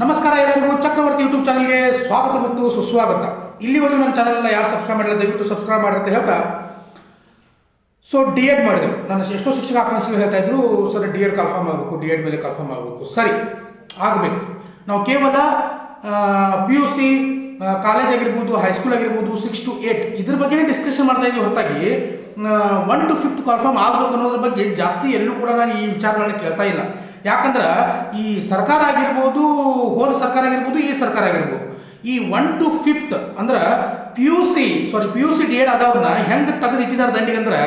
ನಮಸ್ಕಾರ ಎಲ್ಲರಿಗೂ ಚಕ್ರವರ್ತಿ ಯೂಟ್ಯೂಬ್ ಚಾನಲ್ಗೆ ಸ್ವಾಗತ ಮತ್ತು ಸುಸ್ವಾಗತ. ಇಲ್ಲಿವರೆಗೂ ನನ್ನ ಚಾನಲ್ನ ಯಾರು ಸಬ್ಸ್ಕ್ರೈಬ್ ಮಾಡಿಲ್ಲ, ದಯವಿಟ್ಟು ಸಬ್ಸ್ಕ್ರೈಬ್ ಮಾಡಿರುತ್ತೆ ಹೇಳ್ತಾ. ಸೊ ಡಿ ಎಡ್ ಮಾಡಿದೆ ನಾನು ಎಷ್ಟೋ ಶಿಕ್ಷಕ ಆಕಾಂಕ್ಷಿಗಳು ಹೇಳ್ತಾ ಇದ್ರು, ಸರ್ ಡಿ ಎಡ್ ಕನ್ಫರ್ಮ್ ಆಗಬೇಕು ಡಿ ಎಡ್ ಮೇಲೆ ಕನ್ಫರ್ಮ್ ಆಗಬೇಕು. ಸರಿ, ಆಗಬೇಕು. ನಾವು ಕೇವಲ ಪಿ ಯು ಸಿ ಕಾಲೇಜ್ ಆಗಿರ್ಬೋದು ಹೈಸ್ಕೂಲ್ ಆಗಿರ್ಬೋದು ಸಿಕ್ಸ್ ಟು ಏಟ್ ಇದ್ರ ಬಗ್ಗೆನೇ ಡಿಸ್ಕಷನ್ ಮಾಡ್ತಾ ಇದ್ದೀವಿ ಹೊರತಾಗಿ. ಒನ್ ಟು ಫಿಫ್ತ್ ಕನ್ಫರ್ಮ್ ಆಗಬೇಕು ಅನ್ನೋದ್ರ ಬಗ್ಗೆ ಜಾಸ್ತಿ ಎಲ್ಲೂ ಕೂಡ ನಾನು ಈ ವಿಚಾರಗಳನ್ನ ಕೇಳ್ತಾ ಇಲ್ಲ. ಯಾಕಂದ್ರೆ ಈ ಸರ್ಕಾರ ಆಗಿರ್ಬೋದು, ಹೋದ ಸರ್ಕಾರ ಆಗಿರ್ಬೋದು, ಈ ಸರ್ಕಾರ ಆಗಿರ್ಬೋದು, ಈ ಒನ್ ಟು ಫಿಫ್ತ್ ಅಂದ್ರೆ P U C sorry P U C D Ed ಆದವ್ರನ್ನ ಹೆಂಗೆ ತೆಗೆದು ಇಟ್ಟಿದ್ದಾರೆ ದಂಡಿಗೆ ಅಂದ್ರೆ,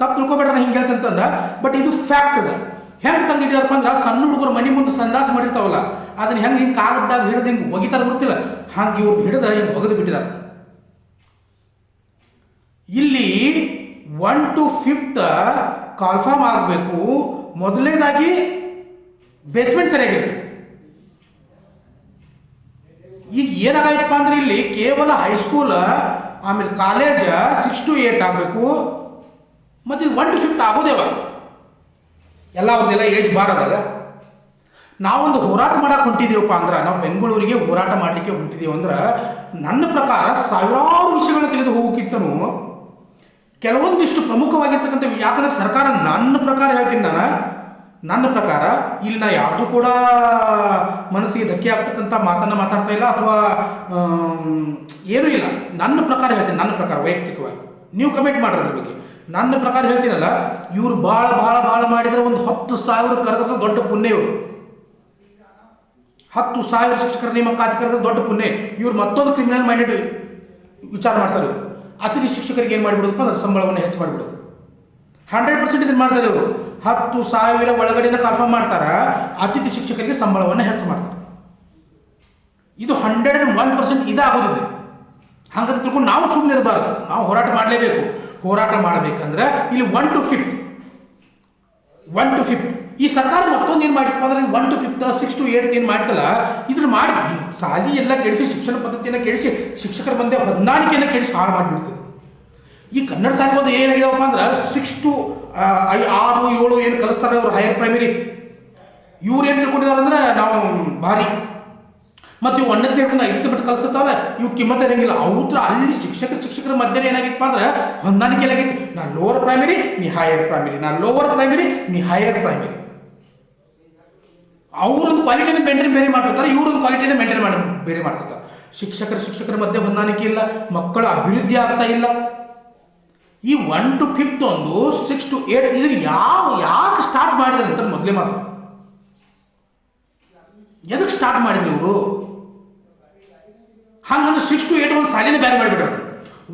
ತಪ್ಪು ತಿಳ್ಕೊಬೇಡ ಹಿಂಗೆ ಹೇಳ್ತಂತಂದ ಬಟ್ ಇದು ಫ್ಯಾಕ್ಟ್ ಅದ. ಹೆಂಗೆ ತೆಗೆದು ಇಟ್ಟಿದಾರಪ್ಪ ಅಂದ್ರೆ, ಸಣ್ಣ ಹುಡುಗರು ಮನೆ ಮುಂದೆ ಸಂದಾಸ ಮಾಡಿರ್ತಾವಲ್ಲ, ಅದನ್ನ ಹೆಂಗೆ ಹಿಂಗೆ ಕಾಗದಾಗ ಹಿಡಿದು ಹಿಂಗೆ ಒಗಿತಾರ ಗೊತ್ತಿಲ್ಲ, ಹಂಗೆ ಇವ್ರು ಹಿಡಿದ ಹಿಂಗೆ ಒಗೆದು ಬಿಟ್ಟಿದ್ದಾರೆ ಇಲ್ಲಿ ಒನ್ ಟು ಫಿಫ್ತ್ ಕಾಲ್ಫಾರ್ಮ್ ಆಗಬೇಕು. ಮೊದಲನೇದಾಗಿ ಬೇಸ್ಮೆಂಟ್ ಸರಿಯಾಗಿರ್ಬೇಕು ಈಗ ಏನಾಗೈತಪ್ಪ ಅಂದ್ರೆ ಇಲ್ಲಿ ಕೇವಲ ಹೈಸ್ಕೂಲ್ ಆಮೇಲೆ ಕಾಲೇಜ್ ಸಿಕ್ಸ್ ಟು ಏಟ್ ಆಗಬೇಕು. ಮತ್ತು ಒನ್ ಟು ಫಿಫ್ತ್ ಆಗೋದೇವ ಎಲ್ಲ ಅವ್ರದ್ದೆಲ್ಲ ಏಜ್ ಬಾರದಾಗ. ನಾವೊಂದು ಹೋರಾಟ ಮಾಡಕ್ಕೆ ಹೊಂಟಿದ್ದೀವಪ್ಪ ಅಂದ್ರೆ, ನಾವು ಬೆಂಗಳೂರಿಗೆ ಹೋರಾಟ ಮಾಡಲಿಕ್ಕೆ ಹೊಂಟಿದ್ದೀವಿ ಅಂದ್ರೆ, ನನ್ನ ಪ್ರಕಾರ ಸಾವಿರಾರು ವಿಷಯಗಳು ತೆಗೆದು ಹೋಗೋಕ್ಕಿಂತನೂ ಕೆಲವೊಂದಿಷ್ಟು ಪ್ರಮುಖವಾಗಿರ್ತಕ್ಕಂಥ ಯಾಕಂದ್ರೆ ಸರ್ಕಾರ ನನ್ನ ಪ್ರಕಾರ ಹೇಳ್ತೀನಿ ನಾನು. ನನ್ನ ಪ್ರಕಾರ ಇಲ್ಲಿ ನಾ ಯಾರ್ದು ಕೂಡ ಮನಸ್ಸಿಗೆ ಧಕ್ಕೆ ಆಗ್ತಕ್ಕಂಥ ಮಾತನ್ನು ಮಾತಾಡ್ತಾ ಇಲ್ಲ ಅಥವಾ ಏನೂ ಇಲ್ಲ. ನನ್ನ ಪ್ರಕಾರ ಹೇಳ್ತೀನಿ, ನನ್ನ ಪ್ರಕಾರ ವೈಯಕ್ತಿಕವಾಗಿ. ನೀವು ಕಮೆಂಟ್ ಮಾಡ್ರಿ ಅದ್ರ ಬಗ್ಗೆ. ನನ್ನ ಪ್ರಕಾರ ಹೇಳ್ತೀನಲ್ಲ, ಇವ್ರು ಭಾಳ ಭಾಳ ಭಾಳ ಮಾಡಿದರೆ ಒಂದು ಹತ್ತು ಸಾವಿರ ಕರೆದ್ರೆ ದೊಡ್ಡ ಪುಣ್ಯ ಇವರು. ಹತ್ತು ಸಾವಿರ ಶಿಕ್ಷಕರ ನೇಮಕಾತಿ ಕರೆದ್ರೆ ದೊಡ್ಡ ಪುಣ್ಯ. ಇವ್ರು ಮತ್ತೊಂದು ಕ್ರಿಮಿನಲ್ ಮೈಂಡೆಡ್ ವಿಚಾರ ಮಾಡ್ತಾರೆ ಅತಿಥಿ ಶಿಕ್ಷಕರಿಗೆ ಏನು ಮಾಡಿಬಿಡೋದಪ್ಪ? ಅದ್ರ ಸಂಬಳವನ್ನು ಹೆಚ್ಚು ಮಾಡಿಬಿಡೋದು. ಹಂಡ್ರೆಡ್ ಪರ್ಸೆಂಟ್ ಇದನ್ನು ಮಾಡ್ತಾರೆ ಇವರು. ಹತ್ತು ಸಾವಿರ ಒಳಗಡೆನ ಕನ್ಫರ್ಮ್ ಮಾಡ್ತಾರೆ, ಅತಿಥಿ ಶಿಕ್ಷಕರಿಗೆ ಸಂಬಳವನ್ನು ಹೆಚ್ಚು ಮಾಡ್ತಾರೆ. ಇದು ಹಂಡ್ರೆಡ್ ಒನ್ ಪರ್ಸೆಂಟ್ ಇದಾಗೋದಿದೆ. ಹಂಗಂತ ತಿಳ್ಕೊಂಡು ನಾವು ಸುಮ್ಮನೆ ಇರಬಾರ್ದು. ನಾವು ಹೋರಾಟ ಮಾಡಲೇಬೇಕು. ಹೋರಾಟ ಮಾಡಬೇಕಂದ್ರೆ ಇಲ್ಲಿ one to fifth. One to fifth. ಈ ಸರ್ಕಾರ ಮತ್ತೊಂದು ಏನು ಮಾಡಿತ್ತು ಅಂದ್ರೆ one to fifth, six to eight ಏನು ಮಾಡ್ತಲ್ಲ, ಇದನ್ನು ಮಾಡಿ, ಸಾಲಿ ಎಲ್ಲ ಕೆಡಿಸಿ, ಶಿಕ್ಷಣ ಪದ್ಧತಿಯನ್ನು ಕೆಡಿಸಿ, ಶಿಕ್ಷಕರ ಬಂದೆ ಹೊಂದಾಣಿಕೆಯನ್ನು ಕೆಡಿಸಿ ಹಾಳು ಮಾಡಿಬಿಡ್ತದೆ ಈ ಕನ್ನಡ ಸಾಹಿತ್ಯದ ಒಂದು ಏನಾಗಿದಾವಪ್ಪ ಅಂದ್ರೆ ಸಿಕ್ಸ್ ಟು ಆರು, ಏಳು ಏನು ಕಲಿಸ್ತಾರೆ ಅವರು ಹೈಯರ್ ಪ್ರೈಮರಿ ಇವ್ರು ಏನು ತಿಳ್ಕೊಂಡಿದ್ದಾರೆ ಅಂದ್ರೆ ನಾವು ಭಾರಿ. ಮತ್ತು ಇವು ಒಂದನೇ ಹಿಡ್ಕೊಂಡು ಐದನೇ ಬಿಟ್ಟು ಕಲಿಸುತ್ತಾವೆ. ಇವು ಕಿಮ್ಮತ್ ಇರಂಗಿಲ್ಲ. ಅವ್ರ ಅಲ್ಲಿ ಶಿಕ್ಷಕರ ಶಿಕ್ಷಕರ ಮಧ್ಯೆ ಏನಾಗಿತ್ತಪ್ಪ ಅಂದ್ರೆ ಹೊಂದಾಣಿಕೆ ಆಗಿತ್ತು ನಾ ಲೋವರ್ ಪ್ರೈಮರಿ ನೀ ಹೈಯರ್ ಪ್ರೈಮರಿ ನಾ ಲೋವರ್ ಪ್ರೈಮರಿ ನೀ ಹೈಯರ್ ಪ್ರೈಮರಿ ಅವರೊಂದು ಕ್ವಾಲಿಟಿನ ಮೇಂಟೈನ್ ಬೇರೆ ಮಾಡ್ತಿರ್ತಾರೆ. ಇವರೊಂದು ಕ್ವಾಲಿಟಿನ ಮೇಂಟೈನ್ ಮಾಡಿ, ಬೇರೆ ಮಾಡ್ತಿರ್ತಾರೆ. ಶಿಕ್ಷಕರ ಶಿಕ್ಷಕರ ಮಧ್ಯೆ ಹೊಂದಾಣಿಕೆ ಇಲ್ಲ. ಮಕ್ಕಳ ಅಭಿವೃದ್ಧಿ ಆಗ್ತಾ ಇಲ್ಲ. ಈ ಒನ್ ಟು ಫಿಫ್ತ್ ಒಂದು ಸಿಕ್ಸ್ ಟು ಏಟ್ ಇದ್ರ ಯಾವ, ಯಾಕೆ ಸ್ಟಾರ್ಟ್ ಮಾಡಿದ್ರು ಅಂತ ಮೊದಲೇ ಮಾತು. ಎದಕ್ಕೆ ಸ್ಟಾರ್ಟ್ ಮಾಡಿದ್ರು ಇವರು? ಹಂಗಂದ್ರೆ ಸಿಕ್ಸ್ ಟು ಏಟ್ ಒಂದು ಸಾಲಿನ ಬೇರೆ ಮಾಡಿಬಿಟ್ರು.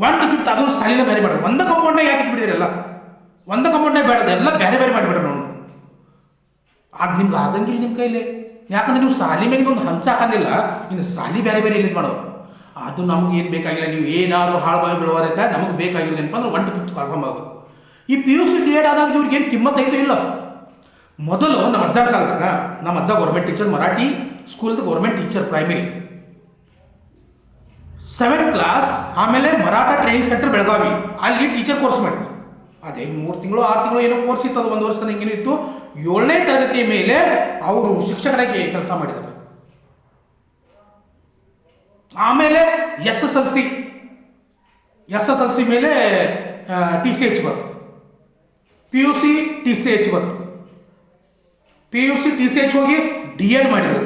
ಒನ್ ಟು ಫಿಫ್ತ್ ಅದೊಂದು ಸಾಲಿನ ಬೇರೆ ಮಾಡ್ರು ಒಂದ ಕಂಪೌಂಡ್ನಾಗ ಯಾಕೆ ಇಟ್ಬಿಟ್ಟಿದ್ರಲ್ಲ ಒಂದ ಕಂಪೌಂಡ್ನಾಗ ಬೇಡ ಎಲ್ಲ ಬೇರೆ ಬೇರೆ ಮಾಡಿಬಿಟ್ರು ನೋಡಿ ಆಗ ನಿಮ್ಗೆ ಆಗಂಗಿಲ್ಲ ನಿಮ್ಮ ಕೈಲಿ. ಯಾಕಂದ್ರೆ ನೀವು ಸಾಲಿ ಮೇಲೆ ಒಂದು ಹಂಚ ಹಾಕಂಗಿಲ್ಲ, ಇನ್ನು ಸಾಲಿ ಬೇರೆ ಬೇರೆ ಇಲ್ಲಿ ಮಾಡೋದು. ಅದು ನಮ್ಗೆ ಏನು ಬೇಕಾಗಿಲ್ಲ. ನೀವು ಏನಾದರೂ ಹಾಳು ಬಾಯಿ ಬಿಡುವರೆಗೆ ನಮಗೆ ಬೇಕಾಗಿಲ್ಲ ಏನಪ್ಪ ಅಂದ್ರೆ ಒಂಟು ಕನ್ಫರ್ಮ್ ಆಗಬೇಕು. ಈ P U C D Ed ಆದಾಗ ಇವ್ರಿಗೆ ಏನು ಕಿಮ್ಮತ್ತು ಐತೋ ಇಲ್ಲ. ಮೊದಲು ನಮ್ಮ ಅಜ್ಜ ಕಾಲದಾಗ ನಮ್ಮ ಅಜ್ಜ government teacher Marathi ಸ್ಕೂಲ್ದ government teacher primary seventh class ಆಮೇಲೆ ಮರಾಠ ಟ್ರೈನಿಂಗ್ ಸೆಂಟರ್ ಬೆಳಗಾವಿ. ಅಲ್ಲಿ ಟೀಚರ್ ಕೋರ್ಸ್ ಮಾಡಿದ್ರು. ಅದೇ ಮೂರು ತಿಂಗಳು, ಆರು ತಿಂಗಳು ಏನೋ ಕೋರ್ಸ್ ಇತ್ತು, ಅದು ಒಂದು ವರ್ಷ ಹಿಂಗೇನು ಇತ್ತು. ಏಳನೇ ತರಗತಿಯ ಮೇಲೆ ಅವರು ಶಿಕ್ಷಕರಾಗಿ ಕೆಲಸ ಮಾಡಿದ್ದಾರೆ ಆಮೇಲೆ S S L C, S S L C ಮೇಲೆ ಟಿ ಸಿ ಎಚ್ ಬಂತು. P U C T C H ಬಂತು. P U C T C H ಹೋಗಿ ಡಿ ಎಡ್ ಮಾಡಿದ್ರು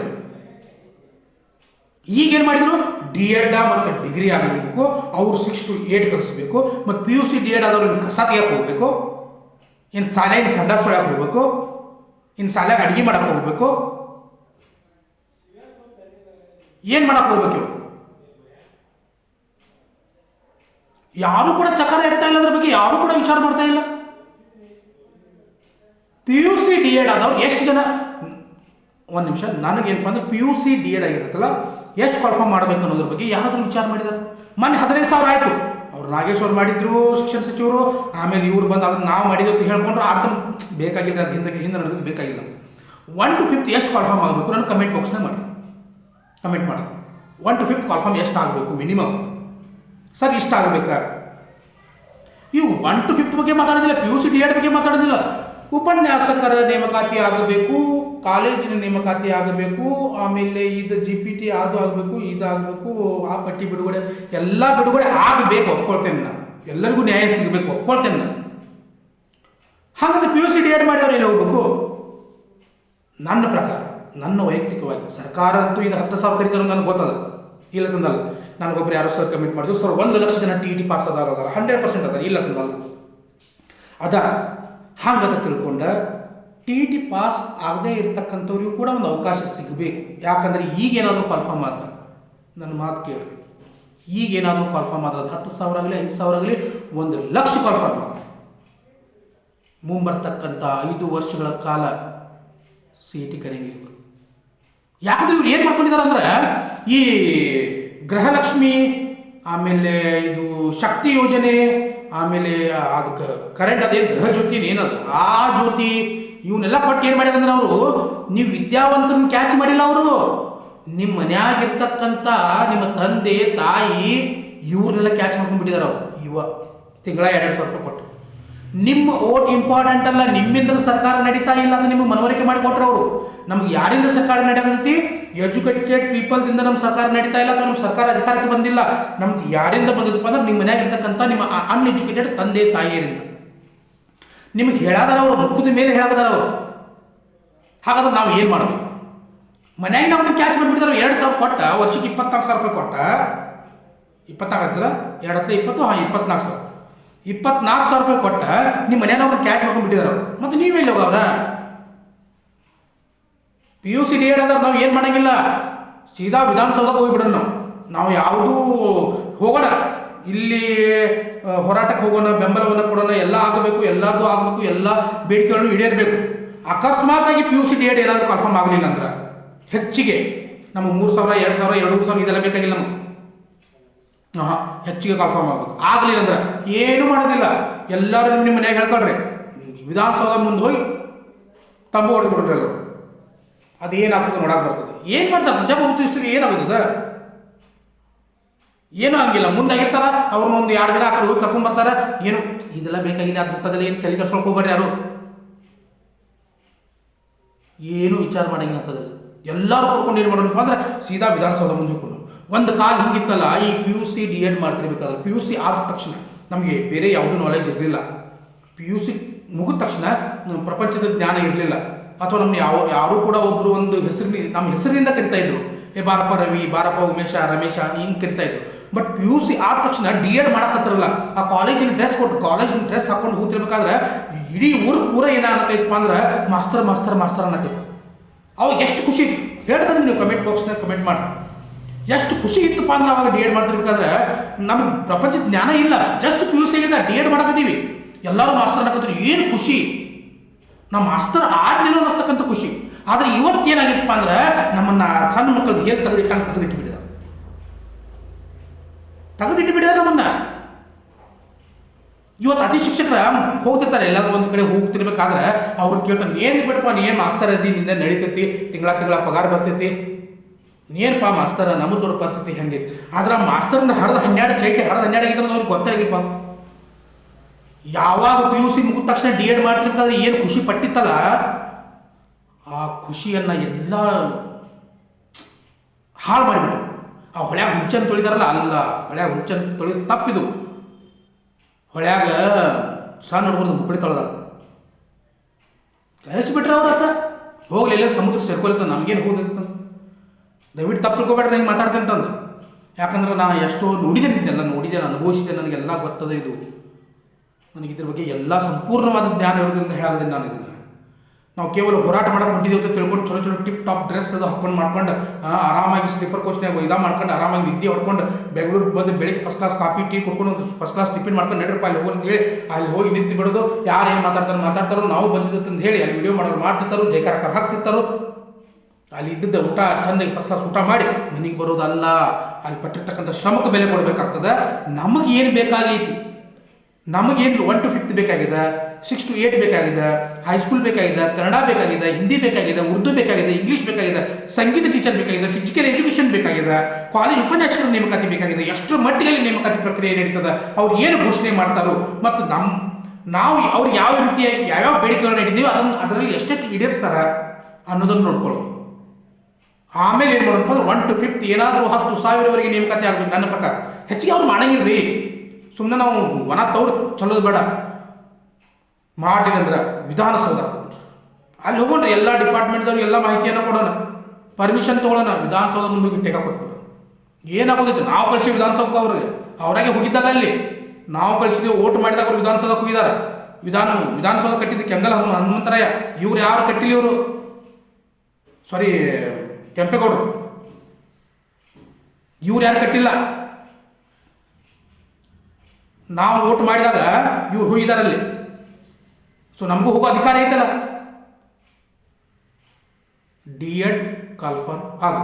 ಈಗೇನು ಮಾಡಿದ್ರು? ಡಿ ಎಡ್ ಮತ್ತು ಡಿಗ್ರಿ ಆಗಬೇಕು, ಅವ್ರು ಸಿಕ್ಸ್ ಟು ಏಟ್ ಕಲಿಸ್ಬೇಕು, ಮತ್ತು P U C D Ed ಆದವ್ರು ಇನ್ನು ಕಸ ತೆಗಿಯಕ್ಕೆ ಹೋಗಬೇಕು, ಇನ್ನು ಶಾಲೆಗೆ ಸಂಡಾಸ್ ತೊಳ್ಯಾಕೆ ಹೋಗ್ಬೇಕು, ಇನ್ನು ಶಾಲೆಗೆ ಅಡುಗೆ ಮಾಡಕ್ಕೆ ಹೋಗ್ಬೇಕು. ಏನು ಮಾಡಕ್ಕೆ ಹೋಗ್ಬೇಕು ಇವ್ರು? ಯಾರು ಕೂಡ ಚಕಾರ ಇರ್ತಾ ಇಲ್ಲ ಅದ್ರ ಬಗ್ಗೆ ಯಾರು ಕೂಡ ವಿಚಾರ ಮಾಡ್ತಾ ಇಲ್ಲ. P U C D Ed ಆದವ್ರು ಎಷ್ಟು ಜನ? ಒಂದು ನಿಮಿಷ, ನನಗೇನಪ್ಪ ಅಂದ್ರೆ P U C D Ed ಆಗಿರುತ್ತಲ್ಲ, ಎಷ್ಟು ಕನ್ಫರ್ಮ್ ಮಾಡಬೇಕು ಅನ್ನೋದ್ರ ಬಗ್ಗೆ ಯಾರಾದರೂ ವಿಚಾರ ಮಾಡಿದಾರೆ. ಮೊನ್ನೆ ಹದಿನೈದು ಸಾವಿರ ಆಯಿತು. ಅವ್ರು ನಾಗೇಶ್ ಅವ್ರು ಮಾಡಿದ್ರು, ಶಿಕ್ಷಣ ಸಚಿವರು, ಆಮೇಲೆ ಇವ್ರು ಬಂದು ಅದನ್ನು ನಾವು ಮಾಡಿದ್ವಿ ಅಂತ ಹೇಳ್ಕೊಂಡ್ರೆ ಅದನ್ನು ಬೇಕಾಗಿಲ್ಲ, ಅದು ಹಿಂದೆ ಹಿಂದೆ ನಡೆದು ಬೇಕಾಗಿಲ್ಲ. ಒನ್ ಟು ಫಿಫ್ತ್ ಎಷ್ಟು ಕನ್ಫರ್ಮ್ ಆಗಬೇಕು ನಾನು ಕಮೆಂಟ್ ಬಾಕ್ಸ್ನ ಮಾಡಿ ಕಮೆಂಟ್ ಮಾಡಿ ಒನ್ ಟು ಫಿಫ್ತ್ ಕನ್ಫರ್ಮ್ ಎಷ್ಟು ಆಗಬೇಕು? ಮಿನಿಮಮ್ ಸರ್, ಇಷ್ಟ ಆಗಬೇಕಾ? ಇವು ಒನ್ ಟು ಫಿಫ್ತ್ ಬಗ್ಗೆ ಮಾತಾಡೋದಿಲ್ಲ P U C D Ed ಬಗ್ಗೆ ಮಾತಾಡೋದಿಲ್ಲ. ಉಪನ್ಯಾಸಕರ ನೇಮಕಾತಿ ಆಗಬೇಕು, ಕಾಲೇಜಿನ ನೇಮಕಾತಿ ಆಗಬೇಕು, ಆಮೇಲೆ ಇದು ಜಿ ಪಿ ಟಿ ಅದು ಆಗಬೇಕು, ಇದು ಆ ಪಟ್ಟಿ ಬಿಡುಗಡೆ, ಎಲ್ಲ ಬಿಡುಗಡೆ ಆಗಬೇಕು, ಒಪ್ಕೊಳ್ತೇನೆ ನಾನು. ಎಲ್ಲರಿಗೂ ನ್ಯಾಯ ಸಿಗಬೇಕು, ಒಪ್ಕೊಳ್ತೇನೆ ನಾನು. ಹಾಗಂತ P U C D Ed ಮಾಡಿದವ್ರು ಎಲ್ಲಿ ಹೋಗ್ಬೇಕು? ನನ್ನ ಪ್ರಕಾರ, ನನ್ನ ವೈಯಕ್ತಿಕವಾಗಿ ಸರ್ಕಾರ ಅಂತೂ ಇದು ಹತ್ತು ಸಾವಿರ ಕರೀತಾರೆ ನನಗೆ ಗೊತ್ತದ ಇಲ್ಲ ತಂದಲ್ಲ. ನನಗೊಬ್ರು ಯಾರೋ ಸರ್ ಕಮಿಟ್ ಮಾಡಿದ್ರು. ಸರ್, ಒಂದು ಲಕ್ಷ ಜನ ಟಿ ಟಿ ಪಾಸ್ ಅದಾರ ಅದಾರ. ಹಂಡ್ರೆಡ್ ಪರ್ಸೆಂಟ್ ಅದಾರ. ಇಲ್ಲ ತಂದಲ್ಲ ಅದ ಹಂಗದ ತಿಳ್ಕೊಂಡ ಟಿ ಇ ಟಿ ಪಾಸ್ ಆಗದೇ ಇರತಕ್ಕಂಥವ್ರಿಗೂ ಕೂಡ ಒಂದು ಅವಕಾಶ ಸಿಗಬೇಕು. ಯಾಕಂದರೆ ಈಗೇನಾದರೂ ಕನ್ಫರ್ಮ್ ಆದ್ರೆ, ನನ್ನ ಮಾತು ಕೇಳಿ. ಈಗೇನಾದರೂ ಕನ್ಫರ್ಮ್ ಆದ್ರೆ ಅದು ಹತ್ತು ಸಾವಿರ ಆಗಲಿ, ಐದು ಸಾವಿರ ಆಗಲಿ, ಒಂದು ಲಕ್ಷ ಕನ್ಫರ್ಮ್ ಆಗಲಿ ಮುಂಬರ್ತಕ್ಕಂಥ ಐದು ವರ್ಷಗಳ ಕಾಲ ಸಿ ಇ ಟಿ ಕರೆಯಂಗಿಲ್ಲ. ಯಾಕಂದ್ರೆ ಇವ್ರು ಏನು ಮಾಡ್ಕೊಂಡಿದ್ದಾರೆ ಅಂದ್ರೆ ಈ ಗೃಹಲಕ್ಷ್ಮಿ, ಆಮೇಲೆ ಇದು ಶಕ್ತಿ ಯೋಜನೆ, ಆಮೇಲೆ ಅದಕ್ಕೆ ಕರೆಂಟ್ ಅದೇ ಗೃಹ ಜ್ಯೋತಿ ಏನದು? ಆ ಜ್ಯೋತಿ ಇವನ್ನೆಲ್ಲ ಕೊಟ್ಟು ಏನು ಮಾಡ್ಯಾರ ಅಂದ್ರೆ ಅವರು, ನೀವು ವಿದ್ಯಾವಂತರನ್ನ ಕ್ಯಾಚ್ ಮಾಡಿಲ್ಲ ಅವರು. ನಿಮ್ಮ ಮನೆಯಾಗಿರ್ತಕ್ಕಂಥ ನಿಮ್ಮ ತಂದೆ, ತಾಯಿ ಇವ್ರನ್ನೆಲ್ಲ ಕ್ಯಾಚ್ ಮಾಡ್ಕೊಂಡ್ಬಿಟ್ಟಿದ್ದಾರೆ ಅವರು. ಇವ ತಿಂಗಳ ಎರಡು ಸಾವಿರ ರೂಪಾಯಿ ಕೊಟ್ಟು. ನಿಮ್ಮ ಓಟ್ ಇಂಪಾರ್ಟೆಂಟ್ ಅಲ್ಲ ನಿಮ್ಮಿಂದ ಸರ್ಕಾರ ನಡೀತಾ ಇಲ್ಲ ಅಂತ ನಿಮಗೆ ಮನವರಿಕೆ ಮಾಡಿಕೊಟ್ರು ಅವರು. ನಮ್ಗೆ ಯಾರಿಂದ ಸರ್ಕಾರ ನಡೆಯಕತ್ತೈತಿ? ಎಜುಕೇಟೆಡ್ ಪೀಪಲ್ದಿಂದ ನಮ್ಮ ಸರ್ಕಾರ ನಡೀತಾ ಇಲ್ಲ ಅಥವಾ ನಮ್ಮ ಸರ್ಕಾರ ಅಧಿಕಾರಕ್ಕೆ ಬಂದಿಲ್ಲ, ನಮ್ಗೆ ಯಾರಿಂದ ಬಂದಿದ್ದಪ್ಪ ಅಂದ್ರೆ ನಿಮ್ಮ ಮನೆಯಾಗ ಇರ್ತಕ್ಕಂಥ ನಿಮ್ಮ ಅನ್ಎಜುಕೇಟೆಡ್ ತಂದೆ ತಾಯಿಯರಿಂದ. ನಿಮಗೆ ಹೇಳಾದಾರ ಅವರು, ಮುಖದ ಮೇಲೆ ಹೇಳಾದಾರ ಅವರು. ಹಾಗಾದ್ರೆ ನಾವು ಏನು ಮಾಡಬೇಕು? ಮನೆಯಾಗ ನಾವು ಕ್ಯಾಚ್ ಮಾಡಿಬಿಡ್ತಾರೆ ಎರಡು ಸಾವಿರ ಕೊಟ್ಟ, ವರ್ಷಕ್ಕೆ ಇಪ್ಪತ್ನಾಲ್ಕು ಸಾವಿರ ರೂಪಾಯಿ ಕೊಟ್ಟ. ಇಪ್ಪತ್ನಾಲ್ಕು ಎರಡು ಹತ್ರ ಇಪ್ಪತ್ತು, ಹಾಂ ಇಪ್ಪತ್ನಾಲ್ಕು ಸಾವಿರ. ಇಪ್ಪತ್ನಾಲ್ಕು ಸಾವಿರ ರೂಪಾಯಿ ಕೊಟ್ಟ ನಿಮ್ಮ ಮನೆಯಾಗ ಕ್ಯಾಚ್ ಮಾಡ್ಕೊಂಡ್ಬಿಟ್ಟಿದ್ದಾರೆ ಮತ್ತು ನೀವೆಲ್ಲಿ ಹೋಗವ್ರ? P U C D Ed ಅಂದ್ರೆ ನಾವು ಏನು ಮಾಡಂಗಿಲ್ಲ? ಸೀದಾ ವಿಧಾನಸೌಧಕ್ಕೆ ಹೋಗ್ಬಿಡೋಣ ನಾವು. ನಾವು ಯಾವುದೂ ಹೋಗೋಣ ಇಲ್ಲಿ ಹೋರಾಟಕ್ಕೆ ಹೋಗೋಣ, ಬೆಂಬಲವನ್ನು ಕೊಡೋಣ, ಎಲ್ಲ ಆಗಬೇಕು, ಎಲ್ಲರದು ಆಗಬೇಕು, ಎಲ್ಲ ಬೇಡಿಕೆಗಳನ್ನು ಈಡೇರಬೇಕು. ಅಕಸ್ಮಾತ್ ಆಗಿ P U C D Ed ಏನಾದರೂ ಕನ್ಫರ್ಮ್ ಆಗಲಿಲ್ಲ ಅಂದ್ರೆ, ಹೆಚ್ಚಿಗೆ ನಮಗೆ ಮೂರು ಸಾವಿರ, ಎರಡು ಸಾವಿರ ಎರಡು ಸಾವಿರ ಇದೆಲ್ಲ ಬೇಕಾಗಿಲ್ಲ ನಮಗೆ. ಹಾಂ ಹೆಚ್ಚಿಗೆ ಕನ್ಫರ್ಮ್ ಆಗಬೇಕು. ಆಗಲಿಲ್ಲ ಅಂದ್ರೆ ಏನೂ ಮಾಡೋದಿಲ್ಲ. ಎಲ್ಲರೂ ನಿಮ್ಮ ಮನೆಯಾಗ ಹೇಳ್ಕೊಳ್ರಿ. ವಿಧಾನಸೌಧ ಮುಂದೆ ಹೋಗಿ ತಂಬು ಹೊಡೆದು ಬಿಡ್ರಿ ಎಲ್ಲರೂ. ಅದೇನಾಗ್ತದೆ ನೋಡಕ್ಕೆ ಬರ್ತದೆ. ಏನು ಮಾಡ್ತಾರೆ? ಪ್ರಜಾಪ್ರಭುತ್ವ ಏನಾಗ್ತದೆ ಏನೂ ಹಂಗಿಲ್ಲ. ಮುಂದೆ ಆಗಿರ್ತಾರ ಅವ್ರನ್ನ ಒಂದು ಎರಡು ದಿನ ಆ ಹೋಗಿ ಕರ್ಕೊಂಡ್ ಬರ್ತಾರ. ಏನು, ಇದೆಲ್ಲ ಬೇಕಾಗಿಲ್ಲ ಅದ್ರದ್ದೆಲ್ಲ ಏನು ತಲೆ ಕರ್ಸ್ಕೊಂಡು ಹೋಗ್ಬರ್ರಿ ಯಾರು? ಏನು ವಿಚಾರ ಮಾಡಂಗಿಲ್ಲ ಅಂತದಲ್ಲಿ ಎಲ್ಲರೂ ಕರ್ಕೊಂಡು ಏನು ಮಾಡೋಣಪ್ಪ ಅಂದ್ರೆ ಸೀದಾ ವಿಧಾನಸೌಧ ಮುಂದೆ ಹೋಗ್ಕೊಂಡು ಒಂದು ಕಾಲ ಹಿಂಗಿತ್ತಲ್ಲ, ಈ P U C D Ed ಮಾಡ್ತಿರ್ಬೇಕಾದ್ರೆ P U C ಆದ ತಕ್ಷಣ ನಮಗೆ ಬೇರೆ ಯಾವುದೂ ನಾಲೆಜ್ ಇರಲಿಲ್ಲ. ಪಿ ಯು ಸಿ ಮುಗಿದ ತಕ್ಷಣ ಪ್ರಪಂಚದ ಜ್ಞಾನ ಇರಲಿಲ್ಲ. ಅಥವಾ ನಮ್ಮ ಯಾವ, ಯಾರು ಕೂಡ ಒಬ್ಬರು ಒಂದು ಹೆಸರಿನ ನಮ್ಮ ಹೆಸರಿನಿಂದ ಕರಿತಾ ಇದ್ರು. ಏ, ಬಾರಪ್ಪ ರವಿ, ಬಾರಪ್ಪ ಉಮೇಶ, ರಮೇಶ, ಹಿಂಗೆ ಕರಿತಾ ಇದ್ರು. ಬಟ್ ಪಿ ಯು ಸಿ ಆದ ತಕ್ಷಣ ಡಿ ಎಡ್ ಮಾಡಕತ್ತಿರಲ್ಲ ಆ ಕಾಲೇಜಿನ ಡ್ರೆಸ್ ಕೊಟ್ಟು, ಕಾಲೇಜಿನ ಡ್ರೆಸ್ ಹಾಕೊಂಡು ಕೂತಿರ್ಬೇಕಾದ್ರೆ ಇಡೀ ಊರು ಪೂರ ಏನಾಗತ್ತೈತಪ್ಪ ಅಂದ್ರೆ ಮಾಸ್ತರ್ ಮಾಸ್ತರ್ ಮಾಸ್ತರ್ ಅನ್ನಕೈತಿ ಅವಾಗ ಎಷ್ಟು ಖುಷಿ ಇತ್ತು. ಹೇಳ್ತಾರೆ ನೀವು ಕಮೆಂಟ್ ಬಾಕ್ಸ್ನಾಗ ಕಮೆಂಟ್ ಮಾಡಿ. ಎಷ್ಟು ಖುಷಿ ಇತ್ತಪ್ಪ ಅಂದ್ರೆ ಅವಾಗ ಡಿ ಎಡ್ ಮಾಡ್ತಿರ್ಬೇಕಾದ್ರೆ ನಮ್ಗೆ ಪ್ರಪಂಚ ಜ್ಞಾನ ಇಲ್ಲ. ಜಸ್ಟ್ ಪಿ ಯು ಸಿ ಆಗಿದೆ ಡಿ ಎಡ್ ಮಾಡಕತ್ತೀವಿ. ಎಲ್ಲರೂ ಮಾಸ್ತರ್ ಅನ್ನಕತ್ತೀವಿ ಏನು ಖುಷಿ. ನಮ್ಮ ಮಾಸ್ತರ್ ಆದ್ಮೇಲೆ ಅನ್ನತಕ್ಕಂಥ ಖುಷಿ. ಆದ್ರೆ ಇವತ್ತು ಏನಾಗಿತ್ತಪ್ಪ ಅಂದ್ರೆ ನಮ್ಮನ್ನ ಸಣ್ಣ ಮಕ್ಕಳಿಗೆ ಹೇಗೆ ತೆಗೆದಿಟ್ಟಂಗೆ ತೆಗೆದಿಟ್ಟು ಬಿಡಿದ ತೆಗೆದಿಟ್ಟು ಬಿಡಿದ ನಮ್ಮನ್ನ. ಇವತ್ತು ಅತಿ ಶಿಕ್ಷಕರ ಹೋಗ್ತಿರ್ತಾರೆ, ಎಲ್ಲರೂ ಒಂದು ಕಡೆ ಹೋಗ್ತಿರ್ಬೇಕಾದ್ರೆ ಅವ್ರು ಕೇಳ್ತಾರೆ ಏನು ಬಿಡಪ್ಪ, ನೀನು ಏನು ಮಾಸ್ತರ್ ಅದಿ ನಿಂದ ನಡೀತೈತಿ, ತಿಂಗಳ ತಿಂಗಳ ಪಗಾರ ಬರ್ತೈತಿ? ಏನಪ್ಪ ಮಾಸ್ತರ ನಮ್ಮ ಪರಿಸ್ಥಿತಿ ಹೆಂಗೈತಿ? ಆದ್ರೆ ಮಾಸ್ತರ್ನ ಹರಿದ ಹನ್ನೆರಡು ಚೈಟಿ ಹರಿದ ಹನ್ನೆರಡು ಆಗಿದ್ರೆ ಅವ್ರಿಗೆ ಗೊತ್ತಾಗಿಲ್ಲಪ್ಪ ಯಾವಾಗ ಪಿ ಯು ಸಿ ಮುಗಿದ ತಕ್ಷಣ ಡಿ ಎಡ್ ಮಾಡ್ತಿರ್ಬೇಕಾದ್ರೆ ಏನು ಖುಷಿ ಪಟ್ಟಿತ್ತಲ್ಲ? ಆ ಖುಷಿಯನ್ನು ಎಲ್ಲ ಹಾಳು ಮಾಡಿಬಿಟ್ಟು ಆ ಹೊಳ್ಯಾಗ ಹುಂಚನ್ ತೊಳಿದಾರಲ್ಲ, ಅಲ್ಲ, ಹೊಳ್ಯಾಗ ಹುಂಚನ್ ತೊಳಿದು ತಪ್ಪಿದು. ಹೊಳ್ಯಾಗ ಸಣ್ಣ ಹುಡುಗರು ಮುಕ್ಕಳಿ ತೊಳೆದ. ಕಳಿಸ್ಬಿಟ್ರೆ ಅವ್ರ ಹೋಗ್ಲಿ ಎಲ್ಲ ಸಮುದ್ರ ಸೇರ್ಕೊಲಿತ್ತ ನಮಗೇನು ಹೋಗಿತ್ತು ದಯವಿಟ್ಟು ತಪ್ಪು ತಿಳ್ಕೊಬೇಡ್ರಿ, ನಂಗೆ ಮಾತಾಡ್ತೇನೆ ಅಂತಂದು ಯಾಕಂದ್ರೆ ನಾ ಎಷ್ಟೋ ನೋಡಿದೆ ಇದನ್ನೆಲ್ಲ ನೋಡಿದ್ದೇನೆ ಅನುಭವಿಸಿದೆ, ನನಗೆಲ್ಲ ಗೊತ್ತದೆ ಇದು. ನನಗೆ ಇದ್ರ ಬಗ್ಗೆ ಎಲ್ಲ ಸಂಪೂರ್ಣವಾದ ಜ್ಞಾನ ಇರೋದ್ರಿಂದ ಹೇಳೋದಿಲ್ಲ ನಾನು ಇದನ್ನು ನಾವು ಕೇವಲ ಹೋರಾಟ ಮಾಡಕ್ಕೆ ಹೊಂಟಿದ್ದೀವಿ ಅಂತ ತಿಳ್ಕೊಂಡು ಚಲೋ ಚಲೋ ಟಿಪ್ ಟಾಪ್ ಡ್ರೆಸ್ ಅದು ಹಾಕೊಂಡು ಮಾಡ್ಕೊಂಡು ಆರಾಮಾಗಿ ಸ್ಲೀಪರ್ ಕೋಚ್ನಾಗ ಇದಾ ಮಾಡ್ಕೊಂಡು, ಆರಾಮಾಗಿ ನಿದ್ದೆ ಹೊಡ್ಕೊಂಡು, ಬೆಂಗಳೂರಿಗೆ ಬಂದು ಬೆಳಿಗ್ಗೆ ಫಸ್ಟ್ ಕ್ಲಾಸ್ ಕಾಫಿ, ಟೀ ಕುಡ್ಕೊಂಡು ಫಸ್ಟ್ ಕ್ಲಾಸ್ ಟಿಫಿನ್ ಮಾಡ್ಕೊಂಡು ನಡ್ರಪ್ಪ ಅಲ್ಲಿ ಹೋಗಿ ಅಂತ ಹೇಳಿ ಅಲ್ಲಿ ಹೋಗಿ ನಿಂತು ಬಿಡೋದು. ಯಾರು ಏನು ಮಾತಾಡ್ತಾರೆ ಮಾತಾಡ್ತಾರೋ ನಾವು ಬಂದಿದ್ದು ಅಂತ ಹೇಳಿ ಅಲ್ಲಿ ವಿಡಿಯೋ ಮಾಡೋರು ಮಾಡ್ತಿರ್ತಾರೋ ಜೈಕಾರ ಕರ್ ಹಾಕ್ತಿರ್ತಾರೋ. ಅಲ್ಲಿ ಇದ್ದಿದ್ದ ಊಟ ಚೆಂದಾಗಿ ಫಸ್ಟ್ ಕ್ಲಾಸ್ ಊಟ ಮಾಡಿ ಮನೆಗೆ ಬರೋದಲ್ಲ. ಅಲ್ಲಿ ಪಟ್ಟಿರ್ತಕ್ಕಂಥ ಶ್ರಮಕ್ಕೆ ಬೆಲೆ ಕೊಡಬೇಕಾಗ್ತದೆ. ನಮಗೆ ಏನು ಬೇಕಾಗೈತಿ? ನಮಗೇನು ಒನ್ ಟು ಫಿಫ್ತ್ ಬೇಕಾಗಿದೆ? ಸಿಕ್ಸ್ ಟು ಏಟ್ ಬೇಕಾಗಿದೆ? ಹೈಸ್ಕೂಲ್ ಬೇಕಾಗಿದೆ? ಕನ್ನಡ ಬೇಕಾಗಿದೆ? ಹಿಂದಿ ಬೇಕಾಗಿದೆ? ಉರ್ದು ಬೇಕಾಗಿದೆ? ಇಂಗ್ಲೀಷ್ ಬೇಕಾಗಿದೆ? ಸಂಗೀತ ಟೀಚರ್ ಬೇಕಾಗಿದೆ? ಫಿಸಿಕಲ್ ಎಜುಕೇಷನ್ ಬೇಕಾಗಿದೆ? ಕಾಲೇಜ್ ಉಪನ್ಯಾಸಕರ ನೇಮಕಾತಿ ಬೇಕಾಗಿದೆ? ಎಷ್ಟರ ಮಟ್ಟಿಗೆ ನೇಮಕಾತಿ ಪ್ರಕ್ರಿಯೆ ನಡೀತದೆ? ಅವ್ರು ಏನು ಘೋಷಣೆ ಮಾಡ್ತಾರೋ? ಮತ್ತು ನಮ್ಮ ನಾವು ಅವ್ರು ಯಾವ ರೀತಿಯ ಯಾವ್ಯಾವ ಬೇಡಿಕೆಗಳನ್ನ ಇಟ್ಟಿದ್ದೀವಿ ಅದನ್ನು ಅದರಲ್ಲಿ ಎಷ್ಟೆಷ್ಟು ಈಡೇರಿಸ್ತಾರ ಅನ್ನೋದನ್ನು ನೋಡ್ಕೊಳ್ಳೋದು ಆಮೇಲೆ ಏನು ಮಾಡೋದು ಒನ್ ಟು ಫಿಫ್ತ್ ಏನಾದರೂ ಹತ್ತು ಸಾವಿರವರೆಗೆ ನೇಮಕಾತಿ ಆಗಬೇಕು ನನ್ನ ಪ್ರಕಾರ. ಹೆಚ್ಚಿಗೆ ಅವ್ರು ಮಾಡಂಗಿಲ್ಲ ರೀ ಸುಮ್ಮನೆ ನಾವು ವನ ತವ್ರು ಚಲೋದು ಬೇಡ. ಮಾಡಿಲ್ಲ ಅಂದ್ರೆ ವಿಧಾನಸೌಧ ಅಲ್ಲಿ ಹೋಗೋಣ್ರಿ, ಎಲ್ಲ ಡಿಪಾರ್ಟ್ಮೆಂಟ್ದವ್ರು ಎಲ್ಲ ಮಾಹಿತಿಯನ್ನು ಕೊಡೋಣ. ಪರ್ಮಿಷನ್ ತೊಗೊಳೋಣ, ವಿಧಾನಸೌಧ ಮುಂದೆ ಹೋಗಿ ಟೇಕ ಕೊಟ್ಟು ಏನಾಗೋದೈತೆ ನಾವು ಕಳಿಸಿ ವಿಧಾನಸೌಧಕ್ಕೆ ಅವ್ರಿಗೆ ಅವರಾಗೆ ಹೋಗಿದ್ದಲ್ಲ ಅಲ್ಲಿ. ನಾವು ಕಳಿಸಿದ್ವಿ ಓಟ್ ಮಾಡಿದಾಗ ಅವ್ರು ವಿಧಾನಸೌಧಕ್ಕೆ ಹೋಗಿದ್ದಾರೆ ವಿಧಾನ, ವಿಧಾನಸೌಧ ಕಟ್ಟಿದ್ದು ಕೆಂಗಲ್ ಹನುಮಂತರಾಯ. ಇವ್ರು ಯಾರು ಕಟ್ಟಿಲ್ಲ ಇವರು? ಸಾರಿ ಕೆಂಪೇಗೌಡರು. ಇವ್ರು ಯಾರು ಕಟ್ಟಿಲ್ಲ? ನಾವು ಓಟ್ ಮಾಡಿದಾಗ ಇವ್ರು ಹೋಗಿದಾರಲ್ಲಿ ಸೊ ನಮಗೂ ಹೋಗೋ ಅಧಿಕಾರ ಐತಲ್ಲ. ಡಿ ಎಡ್ ಕಾಲ್ಫರ್ ಆಗ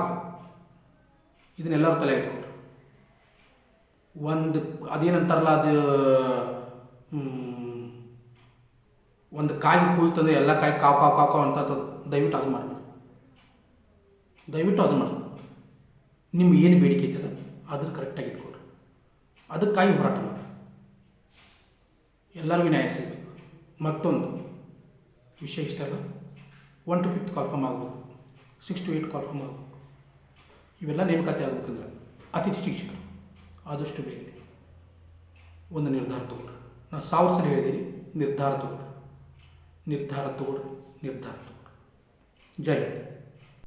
ಇದನ್ನೆಲ್ಲರೂ ತಲೆ ಇಟ್ಕೊಂಡ್ರು ಒಂದು ಅದೇನಂತಾರಲ್ಲ, ಅದು ಒಂದು ಕಾಯಿ ಕುಯ್ತಂದ್ರೆ ಎಲ್ಲ ಕಾಯಿ ಕಾವು ಕಾವು ಕಾವು ಕಾವು ಅಂತ ದಯವಿಟ್ಟು ಅದು ಮಾಡಿ ದಯವಿಟ್ಟು ಅದು ಮಾಡಿ ನಿಮ್ಗೆ ಏನು ಬೇಡಿಕೆ ಐತಲ್ಲ, ಅದನ್ನು ಕರೆಕ್ಟಾಗಿ ಇಟ್ಕೊಡ್ರಿ ಅದಕ್ಕಾಗಿ ಹೋರಾಟ ಮಾಡಿ ಎಲ್ಲರಿಗೂ ನ್ಯಾಯ ಸಿಗಬೇಕು. ಮತ್ತೊಂದು ವಿಷಯ ಇಷ್ಟಲ್ಲ? ಒನ್ ಟು ಫಿಫ್ತ್ ಕಾಲ್ಫಾರ್ಮ್ ಆಗಬೇಕು. ಸಿಕ್ಸ್ ಟು ಏಯ್ಟ್ ಕಾಲ್ಫಾರ್ಮ್ ಆಗಬೇಕು. ಇವೆಲ್ಲ ನೇಮಕಾತಿ ಆಗಬೇಕಂದ್ರೆ ಅತಿಥಿ ಶಿಕ್ಷಕರು ಆದಷ್ಟು ಬೇಗ ಒಂದು ನಿರ್ಧಾರ ತಗೊಳ್ರಿ. ನಾನು ಸಾವಿರ ಸಲ ಹೇಳಿದ್ದೀನಿ, ನಿರ್ಧಾರ ತಗೊಳ್ರಿ. ನಿರ್ಧಾರ ತಗೊಳ್ರಿ ನಿರ್ಧಾರ ತಗೊಳ್ರಿ. ಜೈ